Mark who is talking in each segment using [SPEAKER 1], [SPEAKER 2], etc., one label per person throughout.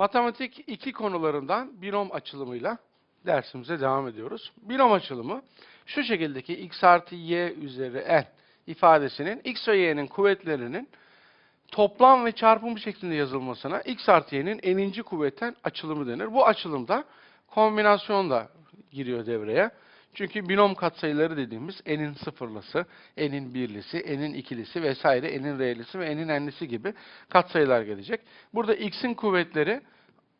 [SPEAKER 1] Matematik 2 konularından binom açılımıyla dersimize devam ediyoruz. Binom açılımı şu şekildeki x artı y üzeri n ifadesinin x ve y'nin kuvvetlerinin toplam ve çarpımı şeklinde yazılmasına x artı y'nin n'inci kuvvetten açılımı denir. Bu açılımda kombinasyon da giriyor devreye. Çünkü binom katsayıları dediğimiz n'in sıfırlısı, n'in birlisi, n'in ikilisi vesaire, n'in r'lisi ve n'in n'lisi gibi katsayılar gelecek. Burada x'in kuvvetleri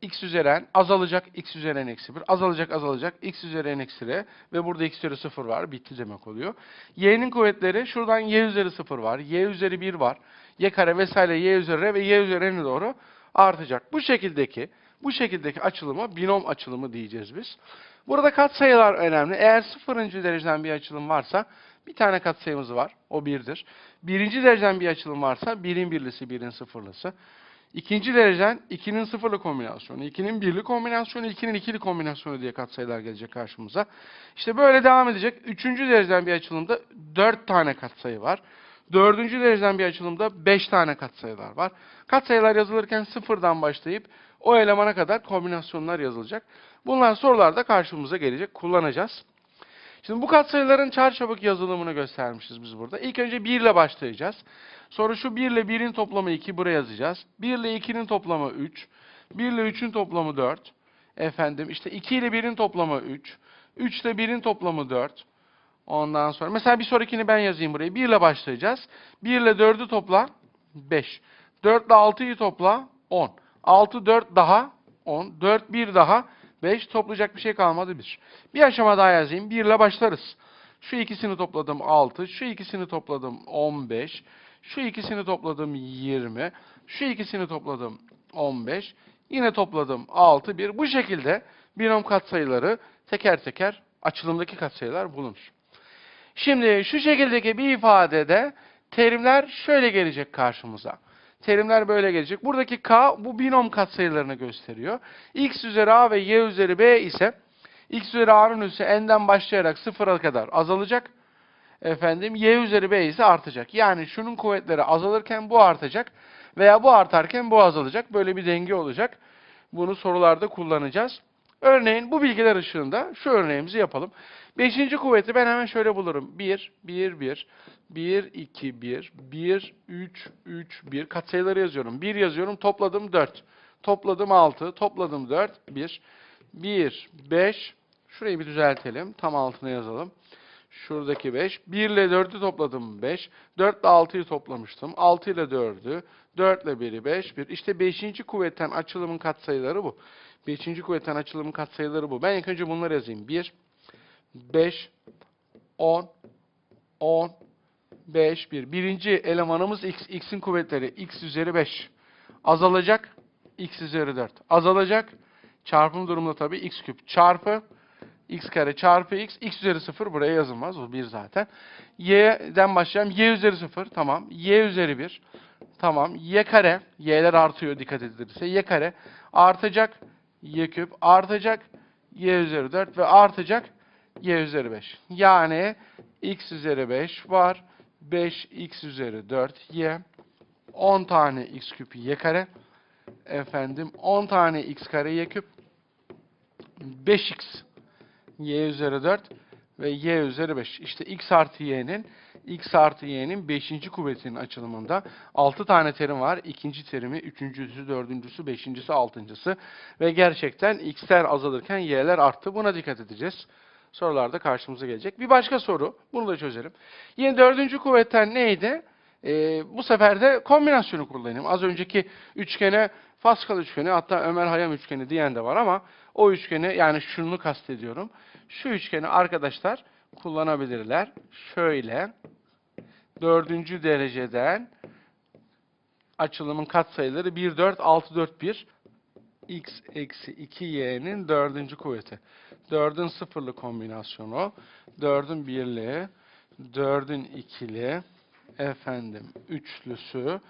[SPEAKER 1] x üzeri n azalacak, x üzeri n eksi 1, azalacak, azalacak, x üzeri n eksi r ve burada x üzeri 0 var, bitti demek oluyor. y'nin kuvvetleri şuradan y üzeri 0 var, y üzeri 1 var, y kare vesaire, y üzeri r ve y üzeri n'e doğru artacak. Bu şekildeki bu şekildeki açılıma binom açılımı diyeceğiz biz. Burada katsayılar önemli. Eğer sıfırıncı dereceden bir açılım varsa bir tane katsayımız var. O birdir. Birinci dereceden bir açılım varsa birin birlisi, birin sıfırlısı. İkinci dereceden 2'nin sıfırlı kombinasyonu, 2'nin birli kombinasyonu, 2'nin ikili kombinasyonu diye katsayılar gelecek karşımıza. İşte böyle devam edecek. Üçüncü dereceden bir açılımda 4 tane katsayı var. Dördüncü dereceden bir açılımda 5 tane katsayılar var. Katsayılar yazılırken sıfırdan başlayıp o elemana kadar kombinasyonlar yazılacak. Bunlar sorularda karşımıza gelecek. Kullanacağız. Şimdi bu katsayıların çarçabuk yazılımını göstermişiz biz burada. İlk önce 1 ile başlayacağız. Sonra şu 1 ile 1'in toplamı 2 buraya yazacağız. 1 ile 2'nin toplamı 3. 1 ile 3'ün toplamı 4. Efendim işte 2 ile 1'in toplamı 3. 3 ile 1'in toplamı 4. Ondan sonra mesela bir sonrakini ben yazayım buraya. 1 ile başlayacağız. 1 ile 4'ü topla 5. 4 ile 6'yı topla 10. 6 4 daha 10. 4 1 daha 5 toplayacak bir şey kalmadı 1. Bir aşama daha yazayım. 1 ile başlarız. Şu ikisini topladım 6. Şu ikisini topladım 15. Şu ikisini topladım 20. Şu ikisini topladım 15. Yine topladım 6 1. Bu şekilde binom katsayıları teker teker açılımdaki katsayılar bulunur. Şimdi şu şekildeki bir ifadede terimler şöyle gelecek karşımıza. Terimler böyle gelecek. Buradaki k bu binom katsayılarını gösteriyor. x üzeri a ve y üzeri b ise x üzeri a'nın üssü n'den başlayarak sıfıra kadar azalacak. Efendim y üzeri b ise artacak. Yani şunun kuvvetleri azalırken bu artacak veya bu artarken bu azalacak. Böyle bir denge olacak. Bunu sorularda kullanacağız. Örneğin bu bilgiler ışığında şu örneğimizi yapalım. Beşinci kuvveti ben hemen şöyle bulurum. 1, 1, 1, 1, 2, 1, 1, 3, 3, 1. Katsayıları yazıyorum. 1 yazıyorum, topladım 4. Topladım 6, topladım 4, 1. 1, 5, şurayı bir düzeltelim. Tam altına yazalım. Şuradaki 5. 1 ile 4'ü topladım 5. 4 ile 6'yı toplamıştım. 6 ile 4'ü. 4 ile 1'i 5. 1. İşte 5. kuvvetten açılımın katsayıları bu. 5. kuvvetten açılımın katsayıları bu. Ben ilk önce bunları yazayım. 1, 5, 10, 10, 5, 1. Birinci elemanımız x. x'in kuvvetleri x üzeri 5. Azalacak. x üzeri 4. Azalacak. Çarpım durumunda tabii x küp çarpı x kare çarpı x. x üzeri 0 buraya yazılmaz. O 1 zaten. y'den başlayalım. y üzeri 0 tamam. y üzeri 1 tamam. y kare y'ler artıyor dikkat edilirse. y kare artacak. y küp artacak. y üzeri 4 ve artacak y üzeri 5. Yani x üzeri 5 var. 5x üzeri 4 y. 10 tane x küp y kare. Efendim 10 tane x kare y küp. 5x y üzeri 4 ve y üzeri 5. İşte x artı y'nin x artı y'nin 5. kuvvetinin açılımında 6 tane terim var. İkinci terimi, üçüncüsü, dördüncüsü, beşincisi, altıncısı. Ve gerçekten x'ler azalırken y'ler arttı. Buna dikkat edeceğiz. Sorularda karşımıza gelecek. Bir başka soru. Bunu da çözelim. Yine dördüncü kuvvetten neydi? Ee, bu sefer de kombinasyonu kullanayım. Az önceki üçgene Pascal üçgeni hatta Ömer Hayam üçgeni diyen de var ama o üçgeni yani şunu kastediyorum. Şu üçgeni arkadaşlar kullanabilirler. Şöyle dördüncü dereceden açılımın katsayıları 1, 4, 6, 4, 1 x eksi 2y'nin dördüncü kuvveti. 4'ün sıfırlı kombinasyonu, 4'ün birli, 4'ün ikili, efendim üçlüsü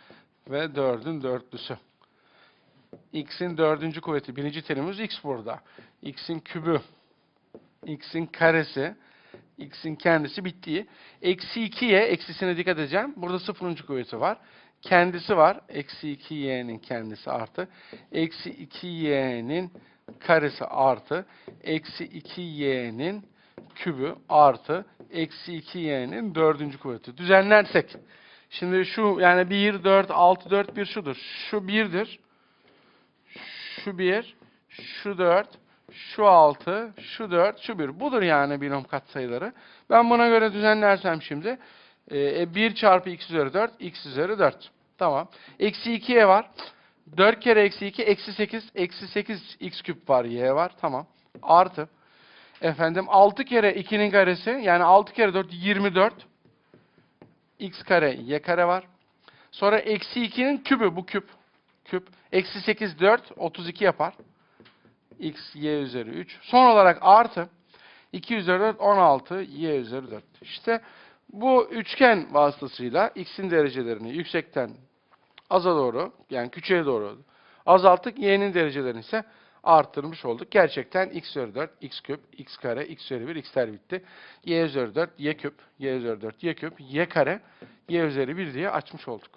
[SPEAKER 1] ve 4'ün dörtlüsü. x'in dördüncü kuvveti. Birinci terimimiz x burada. x'in kübü, x'in karesi, x'in kendisi bittiği. Eksi 2'ye, eksisine dikkat edeceğim. Burada sıfırıncı kuvveti var. Kendisi var. Eksi 2y'nin kendisi artı. Eksi 2y'nin karesi artı. Eksi 2y'nin kübü artı. Eksi 2y'nin dördüncü kuvveti. Düzenlersek. Şimdi şu yani 1, 4, 6, 4, 1 şudur. Şu 1'dir. Şu 1, şu 4, şu 6, şu 4, şu 1. Budur yani binom katsayıları. Ben buna göre düzenlersem şimdi e, 1 çarpı x üzeri 4, x üzeri 4. Tamam. Eksi 2y var. 4 kere eksi 2, eksi 8, eksi 8 x küp var, y var. Tamam. Artı. Efendim 6 kere 2'nin karesi, yani 6 kere 4, 24. x kare, y kare var. Sonra eksi 2'nin kübü, bu küp. Küp. Eksi 8, 4, 32 yapar. x, y üzeri 3. Son olarak artı. 2 üzeri 4, 16, y üzeri 4. İşte bu üçgen vasıtasıyla x'in derecelerini yüksekten aza doğru, yani küçüğe doğru azalttık. Y'nin derecelerini ise arttırmış olduk. Gerçekten x üzeri 4, x küp, x kare, x üzeri 1, x'ler bitti. y üzeri 4, y küp, y üzeri 4, y küp, y kare, y üzeri 1 diye açmış olduk.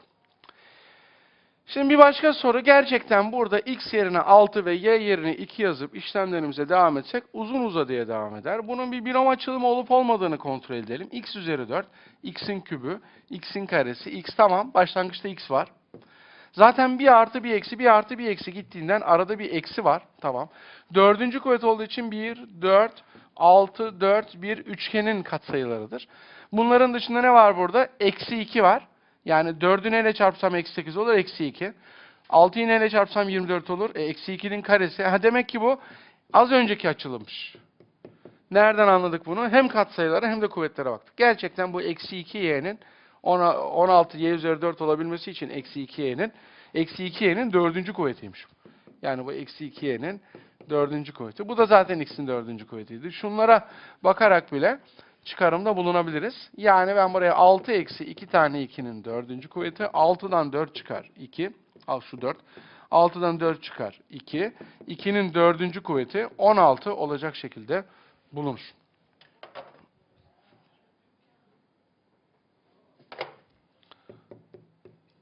[SPEAKER 1] Şimdi bir başka soru. Gerçekten burada x yerine 6 ve y yerine 2 yazıp işlemlerimize devam etsek uzun uzadıya devam eder. Bunun bir binom açılımı olup olmadığını kontrol edelim. x üzeri 4, x'in kübü, x'in karesi, x tamam. Başlangıçta x var. Zaten bir artı bir eksi, bir artı bir eksi gittiğinden arada bir eksi var. Tamam. Dördüncü kuvvet olduğu için 1, 4, 6, 4, 1 üçgenin katsayılarıdır. Bunların dışında ne var burada? Eksi 2 var. Yani 4'ü neyle çarpsam eksi 8 olur? Eksi 2. 6'yı neyle çarpsam 24 olur? E, eksi 2'nin karesi. Ha demek ki bu az önceki açılımmış. Nereden anladık bunu? Hem katsayılara hem de kuvvetlere baktık. Gerçekten bu eksi 2y'nin 16y üzeri 4 olabilmesi için eksi 2y'nin eksi 2y'nin dördüncü kuvvetiymiş. Yani bu eksi 2y'nin dördüncü kuvveti. Bu da zaten x'in dördüncü kuvvetiydi. Şunlara bakarak bile çıkarımda bulunabiliriz. Yani ben buraya 6 eksi 2 tane 2'nin dördüncü kuvveti. 6'dan 4 çıkar 2. Al şu 4. 6'dan 4 çıkar 2. 2'nin dördüncü kuvveti 16 olacak şekilde bulunur.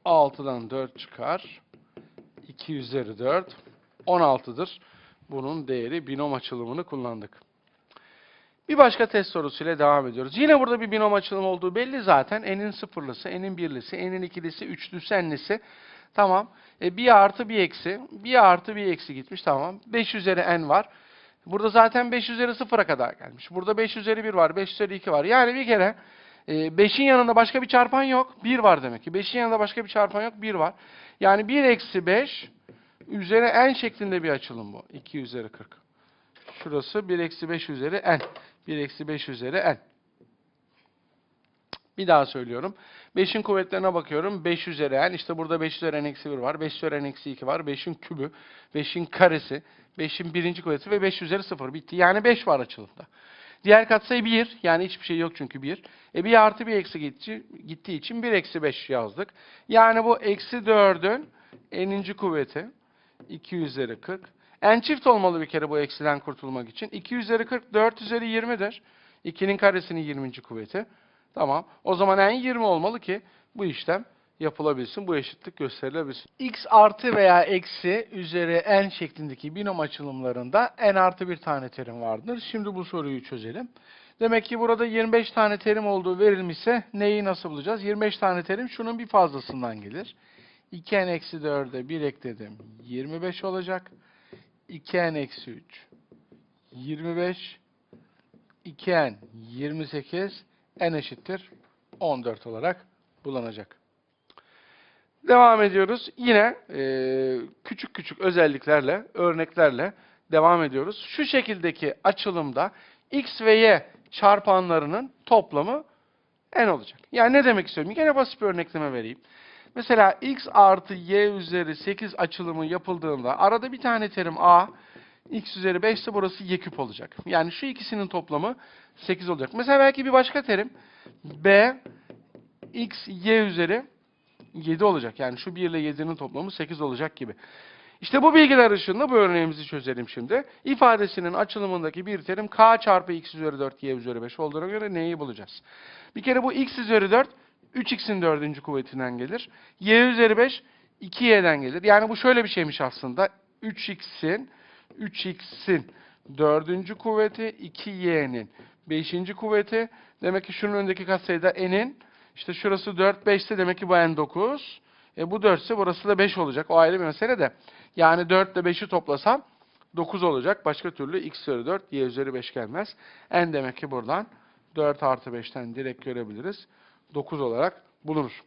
[SPEAKER 1] Altıdan 4 çıkar. 2 üzeri 4. 16'dır. Bunun değeri binom açılımını kullandık. Bir başka test sorusuyla devam ediyoruz. Yine burada bir binom açılımı olduğu belli zaten. N'in sıfırlısı, N'in birlisi, N'in ikilisi, üçlüsü, N'lisi. Tamam. E, bir artı bir eksi. Bir artı bir eksi gitmiş. Tamam. 5 üzeri N var. Burada zaten 5 üzeri sıfıra kadar gelmiş. Burada 5 üzeri 1 var. 5 üzeri 2 var. Yani bir kere 5'in yanında başka bir çarpan yok. 1 var demek ki. 5'in yanında başka bir çarpan yok. 1 var. Yani 1 eksi 5 üzeri N şeklinde bir açılım bu. 2 üzeri 40. Şurası 1 eksi 5 üzeri N. 1 eksi 5 üzeri n. Bir daha söylüyorum. 5'in kuvvetlerine bakıyorum. 5 üzeri n. İşte burada 5 üzeri n eksi 1 var. 5 üzeri n eksi 2 var. 5'in kübü. 5'in karesi. 5'in birinci kuvveti ve 5 üzeri 0. Bitti. Yani 5 var açılımda. Diğer katsayı 1. Yani hiçbir şey yok çünkü 1. E bir artı bir eksi gitti, gittiği için 1 eksi 5 yazdık. Yani bu eksi 4'ün n'inci kuvveti. 2 üzeri 40. n çift olmalı bir kere bu eksiden kurtulmak için. 2 üzeri 40, 4 üzeri 20'dir. 2'nin karesinin 20. kuvveti. Tamam. O zaman n 20 olmalı ki bu işlem yapılabilsin, bu eşitlik gösterilebilsin. x artı veya eksi üzeri n şeklindeki binom açılımlarında n artı bir tane terim vardır. Şimdi bu soruyu çözelim. Demek ki burada 25 tane terim olduğu verilmişse neyi nasıl bulacağız? 25 tane terim şunun bir fazlasından gelir. 2n eksi 4'e 1 ekledim. 25 olacak. 2n eksi 3 25 2n 28 n eşittir 14 olarak bulunacak. Devam ediyoruz. Yine e, küçük küçük özelliklerle, örneklerle devam ediyoruz. Şu şekildeki açılımda x ve y çarpanlarının toplamı n olacak. Yani ne demek istiyorum? Yine basit bir örnekleme vereyim. Mesela x artı y üzeri 8 açılımı yapıldığında arada bir tane terim a, x üzeri 5 ise burası y küp olacak. Yani şu ikisinin toplamı 8 olacak. Mesela belki bir başka terim b, x, y üzeri 7 olacak. Yani şu 1 ile 7'nin toplamı 8 olacak gibi. İşte bu bilgiler ışığında bu örneğimizi çözelim şimdi. İfadesinin açılımındaki bir terim k çarpı x üzeri 4 y üzeri 5 olduğuna göre neyi bulacağız? Bir kere bu x üzeri 4 3x'in dördüncü kuvvetinden gelir. y üzeri 5 2y'den gelir. Yani bu şöyle bir şeymiş aslında. 3x'in 3x'in dördüncü kuvveti 2y'nin beşinci kuvveti. Demek ki şunun önündeki katsayı da n'in işte şurası 4, 5 ise demek ki bu n 9. E bu 4 ise burası da 5 olacak. O ayrı bir mesele de. Yani 4 ile 5'i toplasam 9 olacak. Başka türlü x üzeri 4, y üzeri 5 gelmez. n demek ki buradan 4 artı 5'ten direkt görebiliriz. 9 olarak bulunur.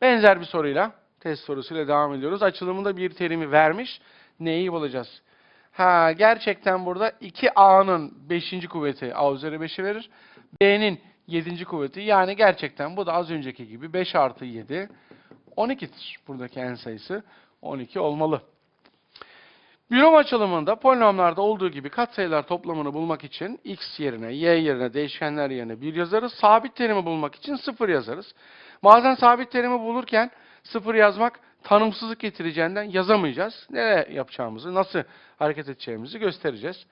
[SPEAKER 1] Benzer bir soruyla, test sorusuyla devam ediyoruz. Açılımında bir terimi vermiş. Neyi bulacağız? Ha, gerçekten burada 2a'nın 5. kuvveti a üzeri 5'i verir. b'nin 7. kuvveti yani gerçekten bu da az önceki gibi 5 artı 7 12'dir. Buradaki en sayısı 12 olmalı. Binom açılımında polinomlarda olduğu gibi katsayılar toplamını bulmak için x yerine, y yerine, değişkenler yerine 1 yazarız. Sabit terimi bulmak için 0 yazarız. Bazen sabit terimi bulurken 0 yazmak tanımsızlık getireceğinden yazamayacağız. Ne yapacağımızı, nasıl hareket edeceğimizi göstereceğiz.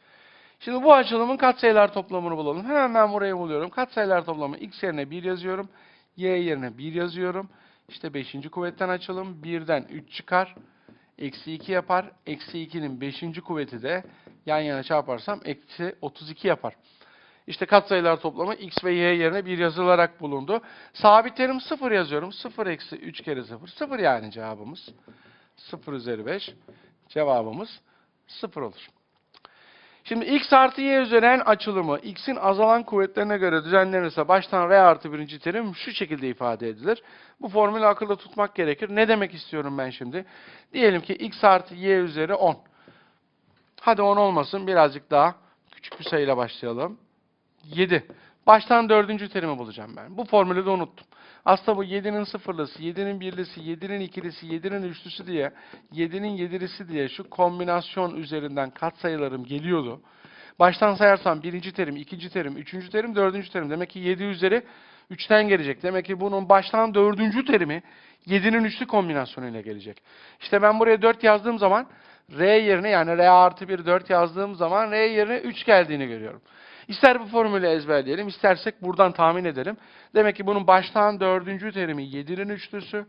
[SPEAKER 1] Şimdi bu açılımın katsayılar toplamını bulalım. Hemen ben burayı buluyorum. Katsayılar toplamı x yerine 1 yazıyorum. Y yerine 1 yazıyorum. İşte 5. kuvvetten açılım. 1'den 3 çıkar. Eksi 2 yapar. Eksi 2'nin 5. kuvveti de yan yana çarparsam eksi 32 yapar. İşte katsayılar toplamı x ve y yerine 1 yazılarak bulundu. Sabit terim 0 yazıyorum. 0 eksi 3 kere 0. 0 yani cevabımız. 0 üzeri 5. Cevabımız 0 olur. Şimdi x artı y üzeri n açılımı x'in azalan kuvvetlerine göre düzenlenirse baştan r artı birinci terim şu şekilde ifade edilir. Bu formülü akılda tutmak gerekir. Ne demek istiyorum ben şimdi? Diyelim ki x artı y üzeri 10. Hadi 10 olmasın birazcık daha küçük bir sayıyla başlayalım. 7. Baştan dördüncü terimi bulacağım ben. Bu formülü de unuttum. Aslında bu 7'nin sıfırlısı, 7'nin birlisi, 7'nin ikilisi, 7'nin üçlüsü diye, 7'nin yedilisi diye şu kombinasyon üzerinden katsayılarım geliyordu. Baştan sayarsam birinci terim, ikinci terim, üçüncü terim, dördüncü terim. Demek ki 7 üzeri 3'ten gelecek. Demek ki bunun baştan dördüncü terimi 7'nin üçlü kombinasyonuyla gelecek. İşte ben buraya 4 yazdığım zaman R yerine yani R artı 1 4 yazdığım zaman R yerine 3 geldiğini görüyorum. İster bu formülü ezberleyelim, istersek buradan tahmin edelim. Demek ki bunun baştan dördüncü terimi 7'nin üçlüsü,